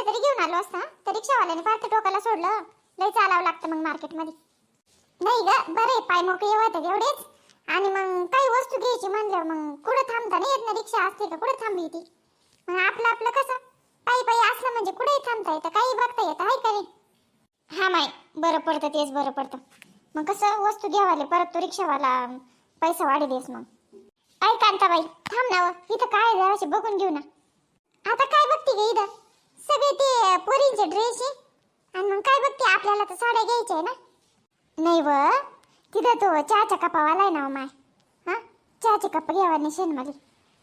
रिक्षा जरी घेऊन आलो असता. तर रिक्षावाल्याने पार्थ टोकाला सोडलं. लय चालावं लागतं मग मार्केटमध्ये. नाही ग बरे पाय मोकळे होतात एवढेच. आणि मग काही वस्तू घ्यायची म्हणल्यावर मग कुठं थांबता? नाही येत ना रिक्षा असते का कुठं थांबली ती मग आपलं आपलं कसं? पायी पायी असलं म्हणजे कुठेही थांबता येतं काही बघता येतं आहे का हा माय बरं पडतं तेच बरं पडतं. मग कसं वस्तू घ्यावाले परत तो रिक्षावाला पैसा वाढी देस मग. ऐ कांताबाई थांब ना व. इथं काय जराशे बघून घेऊ ना. आता काय बघते ग इथं? सगळे ते पोरींचे ड्रेस आहे. आणि मग काय बघते आपल्याला तर साड्या घ्यायच्या आहे ना? नाही व तिथं तो चहाचा कपावाला आहे ना हो माय. हा? चहाचे कप घ्यावा निशेन मला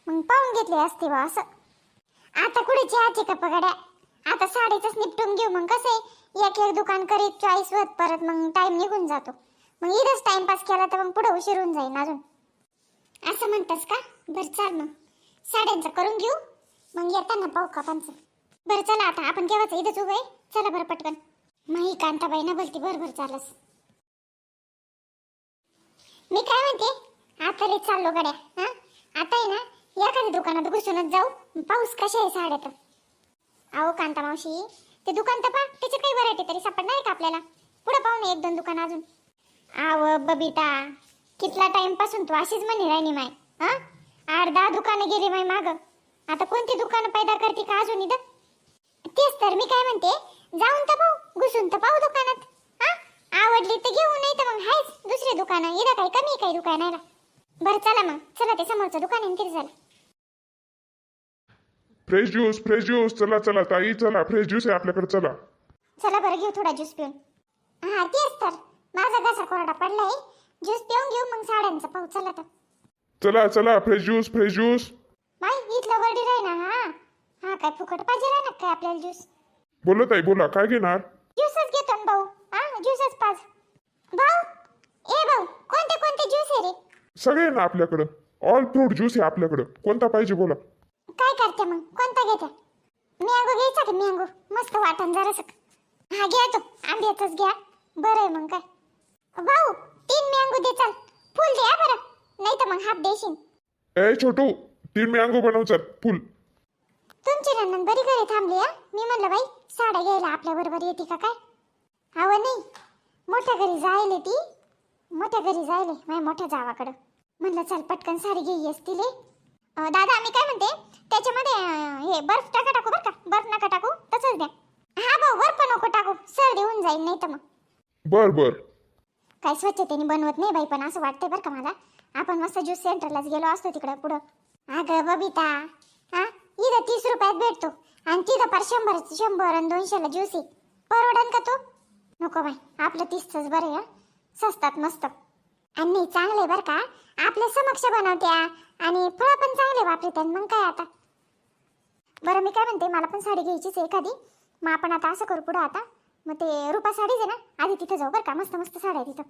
मग पाहून घेतले असते बा असं. आता कुठे चहाचे कप गड्या? आता साडीच निपटून घेऊ. मग कसं आहे? एक एक दुकान करीत चॉईस होत परत मग टाइम निघून जातो. मग इथंच टाइमपास केला तर मग पुढे उशीर होऊन जाईल अजून. असं म्हणतस का? बरं चाल मग. साड्यांचं करून घेऊ. मग येताना पाहू कपांचं बरं चला आता आपण केव्हाच? इथंच उभं आहे. चला बरं पटकन. माही कांताबाई ना बोलती बरं बरं चालस. मी काय म्हणते? आता रे चाललो गड्या हा? आता आहे ना एखाद्या दुकानात घुसूनच जाऊ. पाऊस कशा आहे साड्यात? अहो कांता मावशी ते दुकान तर पहा त्याची काही व्हरायटी तरी सापडणार का आपल्याला? पुढे पाहू ना एक दोन दुकान अजून. आव बबिता कितला टाइमपासून तू अशीच म्हणे राहिनी माय हा? आठ दहा दुकानं गेली माय माग. आता कोणती दुकानं पैदा करते का अजून इथं? तेच तर मी काय म्हणते जाऊन तर पाहू घुसून तर पाहू दुकानात. हा? आवडली तर घेऊ नाही तर मग हायच दुसरे दुकानं. इथं काही कमी आहे काही दुकानाला. बरं चला मग. चला ते समोरचं दुकान आहे तिथे चला फ्रेश ज्यूस फ्रेश ज्यूस चला चला ताई चला. फ्रेश ज्यूस आहे आपल्याकडे चला. चला बरं घेऊ थोडा ज्यूस पिऊन. हा तेच तर. माझा घसा कोरडा पडलाय. ज्यूस पिऊन घेऊ मग साड्यांचा पाहू. चला तर. चला चला. फ्रेश ज्यूस फ्रेश ज्यूस बाई इथलं वर्डी राही ना हा. हा काय फुकट पाहिजे ना काय आपल्याला ज्यूस बोला ताई बोला. काय घेणार? ज्यूसच घेतो ना भाऊ. हा ज्यूसच पाच. भाऊ ए भाऊ कोणते कोणते ज्यूस आहे रे? सगळे ना आपल्याकडं. ऑल फ्रूट ज्यूस आहे आपल्याकडं. कोणता पाहिजे बोला. काय करते मग? कोणता घेते? मँगो घ्यायचा की मँगो मस्त वाटण जरासं. हा घ्या तो. आंब्याचाच घ्या. बरं आहे मग काय. भाऊ तीन मँगो दे चल. फुल द्या बरं. नाही तर मग हाफ देशील ए छोटू तीन मँगो बनवचाल फुल. तुमची नंदन बरी घरी थांबली हा? मी म्हणलं बाई साड्या घ्यायला आपल्या बरोबर येते का काय? हवं नाही मोठ्या घरी जायले ती मोठ्या घरी जायले माझ्या मोठ्या जावाकडं. म्हणलं चल पटकन साडी घेई असतील दादा मी काय म्हणते त्याच्यामध्ये हे बर्फ टाका टाकू बरं का? बर्फ नका टाकू तसंच द्या. हा भाऊ बर्फ नको टाकू सर्दी होऊन जाईल नाही तर मग. बर बर. काही स्वच्छतेने बनवत नाही बाई पण असं वाटतंय बरं का मला आपण मस्त ज्यूस सेंटरलाच गेलो असतो तिकडं पुढं. अगं बबिता इथं तीस रुपयात भेटतो. आणि तिथं पार शंभर शंभर आणि दोनशेला ज्यूस आहे परवडन का तू? नको बाई आपलं तीसच बरं आहे स्वस्तात मस्त. आणि नाही चांगले बरं का आपल्या समक्ष बनवत्या. आणि फळं पण चांगले वापरतात मग काय आता? बरं मी काय म्हणते मला पण साडी घ्यायचीच आहे एखादी. मग आपण आता असं करू पुढं आता. मग ते रुपा साडीच आहे ना आधी तिथं जाऊ बरं का मस्त मस्त साड्या आहे तिथं.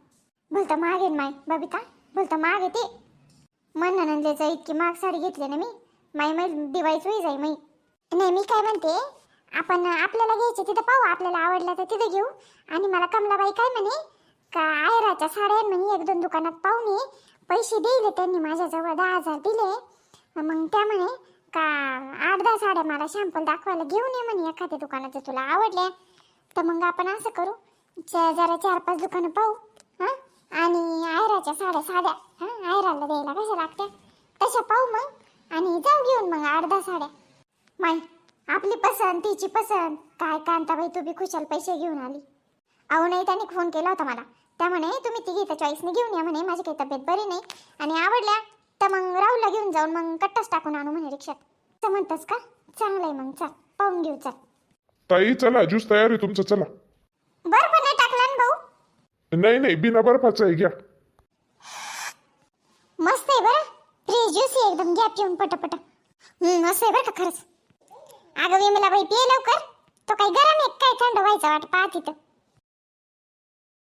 बोलतं महाग आहे माय बबिता बोलतं महाग आहे ते. मन नंदलेचं इतकी महाग साडी घेतली ना मी. माई माई दिवाळीच होई जाई माई. नाही मी काय म्हणते आपण आपल्याला घ्यायचे तिथं पाहू आपल्याला आवडलं तर तिथं घेऊ. आणि मला कमलाबाई काय म्हणे का आयराच्या साड्या म्हणे एक दोन दुकानात पाहून ये. पैसे दिले त्यांनी माझ्याजवळ दहा हजार दिले. मग त्या म्हणे का आठ दहा साड्या मला शॅम्पल दाखवायला घेऊन ये म्हणे एखाद्या दुकानात जर तुला आवडल्या. तर मग आपण असं करू च- जरा चार पाच दुकानं पाहू हां? आणि आयराच्या साड्या साड्या हां? आयराला द्यायला कशा लागत्या? तशा पाहू मग. आणि जाऊ घेऊन मग दहा साड्या. माई आपली पसंत तिची पसंत. काय कांताबाई तू बी खुशाल पैसे घेऊन आली. अहो नाही त्याने फोन केला होता मला. त्या म्हणे तुम्ही तिघी तर चॉईसने घेऊन या म्हणे माझी काही तब्येत बरी नाही. आणि आवडल्या तर मग राहुलला घेऊन जाऊन मग कट्टाच टाकून आणू म्हणे रिक्षात. तर म्हणतस का? चांगलं आहे मग चल पाहून घेऊ चल. ताई चला ज्यूस तयार आहे तुमचं चला. बरं पण नाही टाकला ना भाऊ? नाही नाही बिना बर्फाचं आहे घ्या. मस्त आहे बरं. फ्रीज ज्यूस एकदम घ्या पिऊन पटपट. हम्म असं आहे बरं का खरंच. अगं विमला बाई पिये लवकर. तो काही गरम एक काय थंड व्हायचा वाट पाहत तिथं.